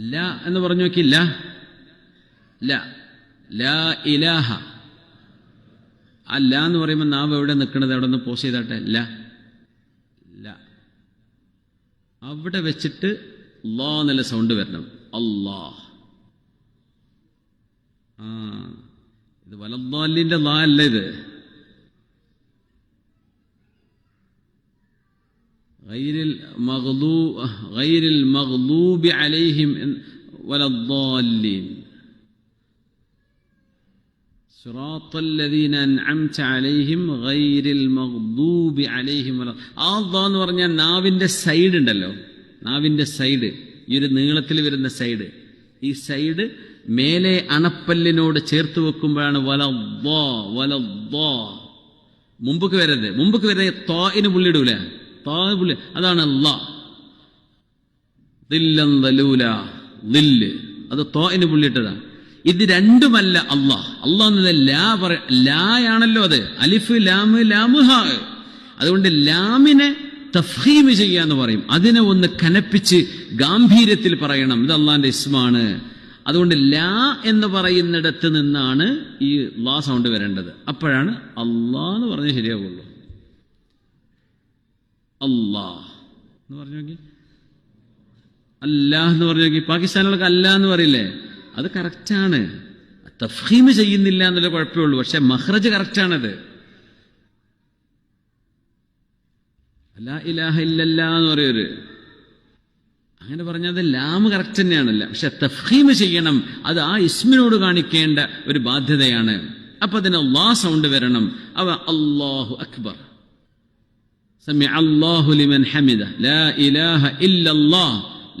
ല എന്ന് പറഞ്ഞു നോക്കില്ല ല. ല. ഇലാഹ. ആ ല എന്ന് പറയുമ്പോൾ നാവ് എവിടെ നിൽക്കണത് എവിടെ നിന്ന് പോസ് ചെയ്താട്ടെ. ല. അവിടെ വെച്ചിട്ട് ലോ എന്നുള്ള സൗണ്ട് വരണം. അല്ലാ ആ. ഇത് വലദ്ദാലിന്റെ ലാ അല്ല ഇത്. غير المغضوب غير المغضوب عليهم ولا الضالين صراط الذين أنعمت عليهم غير المغضوب عليهم ولا ആ ض എന്ന് പറഞ്ഞാൽ നാവിന്റെ സൈഡ് ഉണ്ടല്ലോ നാവിന്റെ സൈഡ് ഈ ഒരു നീളത്തിൽ വരുന്ന സൈഡ് ഈ സൈഡ് മേലെ അണപ്പല്ലിനോട് ചേർത്ത് വെക്കുമ്പോഴാണ് വല വല മുമ്പക്ക് വരരുത് മുമ്പക്ക് വരുന്ന തോയിന് പുള്ളിടൂല തോ അതാണ് ദില്ല്. അത് തോയിന് പുള്ളിയിട്ടതാണ്. ഇത് രണ്ടുമല്ല അള്ളാഹ് അള്ളാഹ് എന്നത് ലാ പറ ലായാണല്ലോ അത്. അലിഫ് ലാമ് ലാമ് ഹാ അതുകൊണ്ട് ലാമിനെ തഫീമ് ചെയ്യാന്ന് പറയും. അതിനെ ഒന്ന് കനപ്പിച്ച് ഗാംഭീര്യത്തിൽ പറയണം. ഇത് അള്ളാന്റെ ഇസ്മാണ്. അതുകൊണ്ട് ലാ എന്ന് പറയുന്നിടത്ത് നിന്നാണ് ഈ ലാ സൗണ്ട് വരേണ്ടത്. അപ്പോഴാണ് അള്ളാന്ന് എന്ന് പറഞ്ഞാൽ ശരിയാവുള്ളൂ. അല്ലാ എന്ന് പറഞ്ഞു നോക്കി. അല്ലാഹ് എന്ന് പറഞ്ഞു നോക്കി. പാകിസ്ഥാനിലൊക്കെ അല്ല എന്ന് പറയില്ലേ? അത് കറക്റ്റാണ് തഫീമ് ചെയ്യുന്നില്ല എന്നുള്ള കുഴപ്പമേ ഉള്ളൂ. പക്ഷെ മഹ്റജ് കറക്റ്റാണത് അല്ലാ ഇലാഹ ഇല്ലല്ല എന്ന് പറയൊരു. അങ്ങനെ പറഞ്ഞാൽ അത് ലാമ് കറക്റ്റ് തന്നെയാണല്ല. പക്ഷെ തഫീമ് ചെയ്യണം. അത് ആ ഇസ്മിനോട് കാണിക്കേണ്ട ഒരു ബാധ്യതയാണ്. അപ്പൊ അതിന് അള്ളാ സൗണ്ട് വരണം. അവ അള്ളാഹു അക്ബർ. سمع الله لمن حمده لا إله إلا الله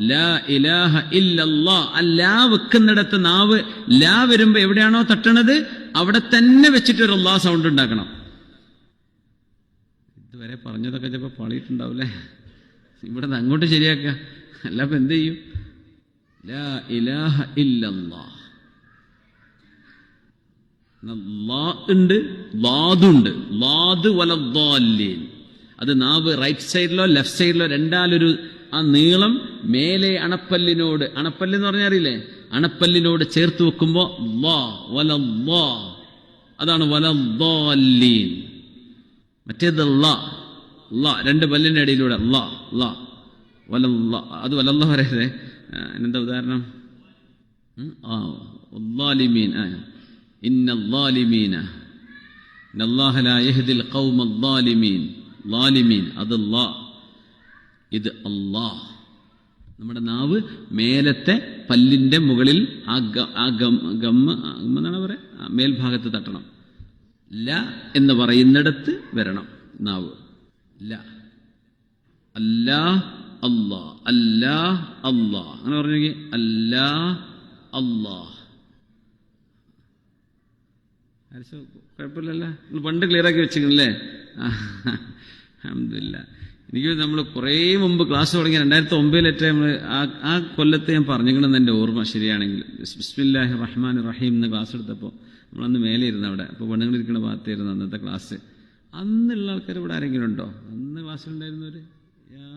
ലാ ഇലാഹ ഇല്ലല്ലാ ആ ലാ വെക്കുന്നിടത്ത് നാവ് ലാ വരുമ്പോ എവിടെയാണോ തട്ടണത് അവിടെ തന്നെ വെച്ചിട്ട് ഒരു അള്ളാ സൗണ്ട് ഉണ്ടാക്കണം ഇതുവരെ പറഞ്ഞതൊക്കെ ചിലപ്പോൾ പാളിയിട്ടുണ്ടാവില്ലേ ഇവിടെ നിന്ന് അങ്ങോട്ട് ശരിയാക്കുക അല്ല ഇപ്പൊ എന്ത് ചെയ്യും ലാ ഇലാഹ ഇല്ലല്ലാ ലാ ഉണ്ട് ലാദുണ്ട് ലാദ് വലദ്ദാലീൻ അത് നാവ് റൈറ്റ് സൈഡിലോ ലെഫ്റ്റ് സൈഡിലോ രണ്ടാലൊരു ആ നീളം മേലെ അണപ്പല്ലിനോട് അണപ്പല്ല് എന്ന് പറഞ്ഞാൽ അറിയില്ലേ? അണപ്പല്ലിനോട് ചേർത്ത് വെക്കുമ്പോ ലാ വല അതാണ് മറ്റേത് രണ്ട് പല്ലിന്റെ ഇടയിലൂടെ അത് വലല്ല പറയല്ലേ എന്താ ഉദാഹരണം? ഉം? ലാലിമീൻ അത് ലാ. ഇത് അള്ളാ നമ്മുടെ നാവ് മേലത്തെ പല്ലിന്റെ മുകളിൽ ആ ഗമ്മെന്നാണ് ഗം പറയുക? മേൽഭാഗത്ത് തട്ടണം. ല എന്ന് പറയുന്നിടത്ത് വരണം നാവ്. ല. അല്ലാ അല്ലാ അല്ലാ അല്ലാ അങ്ങനെ പറഞ്ഞു അല്ലാ അല്ലാ കുഴപ്പമില്ലല്ലോ? പണ്ട് ക്ലിയർ ആക്കി വെച്ചിരിക്കുന്നല്ലേ അഹമ്മദില്ല എനിക്ക് നമ്മൾ കുറേ മുമ്പ് ക്ലാസ് തുടങ്ങി രണ്ടായിരത്തി ഒമ്പതിലേറ്റ നമ്മൾ ആ ആ കൊല്ലത്തെ ഞാൻ പറഞ്ഞിരിക്കണമെന്ന് എന്റെ ഓർമ്മ ശരിയാണെങ്കിൽ. ബിസ്മില്ലാഹി റഹ്മാൻ റഹീം എന്ന് ക്ലാസ് എടുത്തപ്പോൾ നമ്മളന്ന് മേലെ ഇരുന്ന അവിടെ. അപ്പോൾ പെണ്ണുങ്ങൾ ഇരിക്കുന്ന ഭാഗത്തായിരുന്നു അന്നത്തെ ക്ലാസ്. അന്നുള്ള ആൾക്കാർ ഇവിടെ ആരെങ്കിലും ഉണ്ടോ? അന്ന് ക്ലാസ്സിലുണ്ടായിരുന്നവർ യാ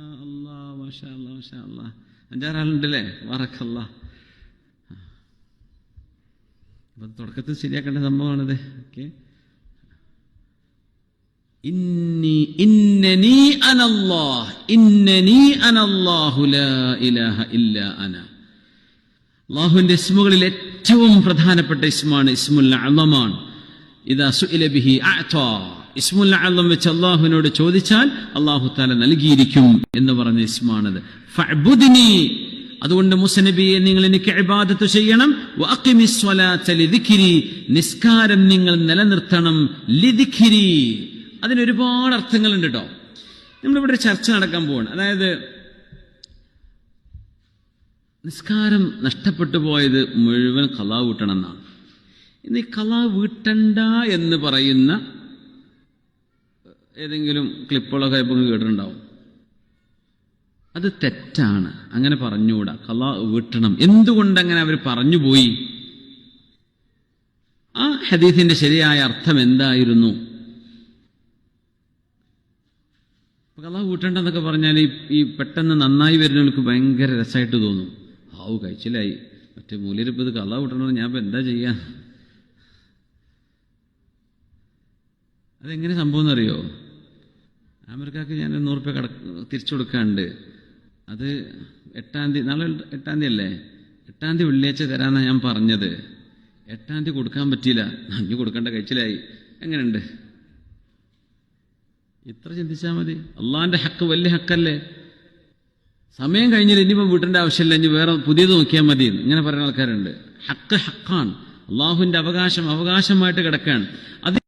മാഷാ മാഷാ അഞ്ചാറാളുണ്ടല്ലേ? വറക്കല്ല. അപ്പൊ തുടക്കത്തിൽ ശരിയാക്കേണ്ട സംഭവമാണത്. ഓക്കെ ഇന്നി ഇന്നനി അനല്ലാഹ് ഇന്നനി അനല്ലാഹു ലാ ഇലാഹ ഇല്ല അന അള്ളാഹുവിന്റെ ഇസ്മുകളിൽ ഏറ്റവും പ്രധാനപ്പെട്ട ഇസ്മാണ് ഇസ്മുൽ അള്ളമാണ് ഇതാ സുഇല ബിഹി അഅതാ. ഇസ്മുൽ അള്ളം വെച്ച് അള്ളാഹുവിനോട് ചോദിച്ചാൽ അള്ളാഹു താല നൽകിയിരിക്കും എന്ന് പറഞ്ഞ ഇസ്മാണത്. ഫഅ്ബുദ്നി. അതുകൊണ്ട് മുസനബിയെ നിങ്ങൾ എനിക്ക് ഇബാദത്ത് ചെയ്യണം. നിസ്കാരം നിങ്ങൾ നിലനിർത്തണം. ലിദിക്രി അതിന് ഒരുപാട് അർത്ഥങ്ങളുണ്ട് കേട്ടോ നമ്മളിവിടെ ചർച്ച നടക്കാൻ പോവാണ്. അതായത് നിസ്കാരം നഷ്ടപ്പെട്ടു പോയത് മുഴുവൻ കലാ വീട്ടണം എന്നാണ് ഇന്ന് ഈ കലാ വീട്ടണ്ട എന്ന് പറയുന്ന ഏതെങ്കിലും ക്ലിപ്പുകളൊക്കെ ഇപ്പം കേട്ടിട്ടുണ്ടാവും. അത് തെറ്റാണ്. അങ്ങനെ പറഞ്ഞുകൂടാ. കലാ വീട്ടണം എന്തുകൊണ്ട് അങ്ങനെ അവർ പറഞ്ഞുപോയി ആ ഹദീസിന്റെ ശരിയായ അർത്ഥം എന്തായിരുന്നു? കഥ കൂട്ടണ്ടെന്നൊക്കെ പറഞ്ഞാൽ ഈ പെട്ടെന്ന് നന്നായി വരുന്നവർക്ക് ഭയങ്കര രസമായിട്ട് തോന്നും. ഹാവ് കഴിച്ചിലായി മറ്റേ മൂലരിപ്പത് ഇത് കൂട്ടണമെന്ന് ഞാൻ ഇപ്പം എന്താ ചെയ്യാ? അതെങ്ങനെ സംഭവം എന്നറിയോ? അമേരിക്കക്ക് ഞാൻ നൂറ് രൂപ കട തിരിച്ചു കൊടുക്കാണ്ട്. അത് എട്ടാം തീയതി നാളെ എട്ടാം തീയതി അല്ലേ? എട്ടാം തീയതി വെള്ളിയാഴ്ച തരാമെന്നാണ് ഞാൻ പറഞ്ഞത്. എട്ടാം തീയതി കൊടുക്കാൻ പറ്റിയില്ല. അഞ്ഞു കൊടുക്കേണ്ട കഴിച്ചിലായി എങ്ങനെയുണ്ട്? ഇത്ര ചിന്തിച്ചാൽ മതി. അള്ളാന്റെ ഹക്ക് വലിയ ഹക്കല്ലേ? സമയം കഴിഞ്ഞാൽ ഇനിയിപ്പം വീട്ടിന്റെ ആവശ്യമില്ല ഇനി വേറെ പുതിയത് നോക്കിയാൽ മതി ഇങ്ങനെ പറയുന്ന ആൾക്കാരുണ്ട്. ഹക്ക് ഹക്കാണ്. അള്ളാഹുവിന്റെ അവകാശം അവകാശമായിട്ട് കിടക്കുകയാണ് അത്